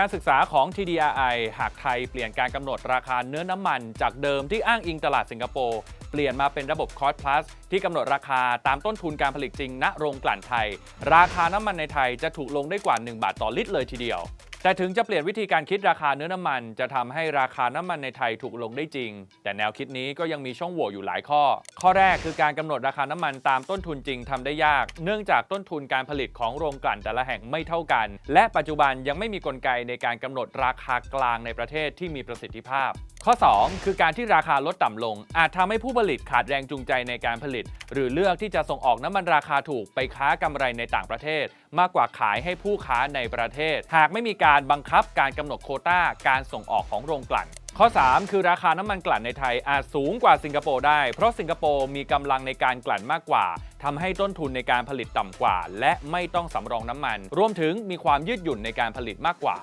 การศึกษาของ TDRI หากไทยเปลี่ยนการกำหนดราคาเนื้อน้ำมัน จากเดิมที่อ้างอิงตลาดสิงคโปร์เปลี่ยนมาเป็นระบบคอ s พลัสที่กำหนดราคาตามต้นทุนการผลิตจริงณโรงกลั่นไทย ราคาน้ำมันในไทยจะถูกลงได้กว่า 1 บาทต่อลิตรเลยทีเดียว แต่ถึงจะเปลี่ยนวิธีการคิดราคาเนื้อน้ำมัน จะทำให้ราคาน้ำมันในไทยถูกลงได้จริง แต่แนวคิดนี้ก็ยังมีช่องโหว่อยู่หลายข้อ ข้อแรกคือการกำหนดราคาน้ำมันตามต้นทุนจริงทำได้ยาก เนื่องจากต้นทุนการผลิตของโรงกลั่นแต่ละแห่งไม่เท่ากัน และปัจจุบันยังไม่มีกลไกในการกำหนดราคากลางในประเทศที่มีประสิทธิภาพ ข้อ 2 คือการที่ราคาลดต่ำลง อาจทำให้ผู้ผลิตขาดแรงจูงใจในการผลิต หรือเลือกที่จะส่งออกน้ำมันราคาถูกไปค้ากำไรในต่างประเทศ มากกว่าขายให้ผู้ค้าในประเทศ หากไม่มีการบังคับการกำหนดโคต้าการส่งออกของโรงกลั่นข้อ 3 คือราคาน้ำมันกลั่นในไทยอาจสูงกว่าสิงคโปร์ได้ เพราะสิงคโปร์มีกำลังในการกลั่นมากกว่าทำให้ต้นทุนในการผลิตต่ำกว่า และไม่ต้องสำรองน้ำมัน รวมถึงมีความยืดหยุ่นในการผลิตมากกว่า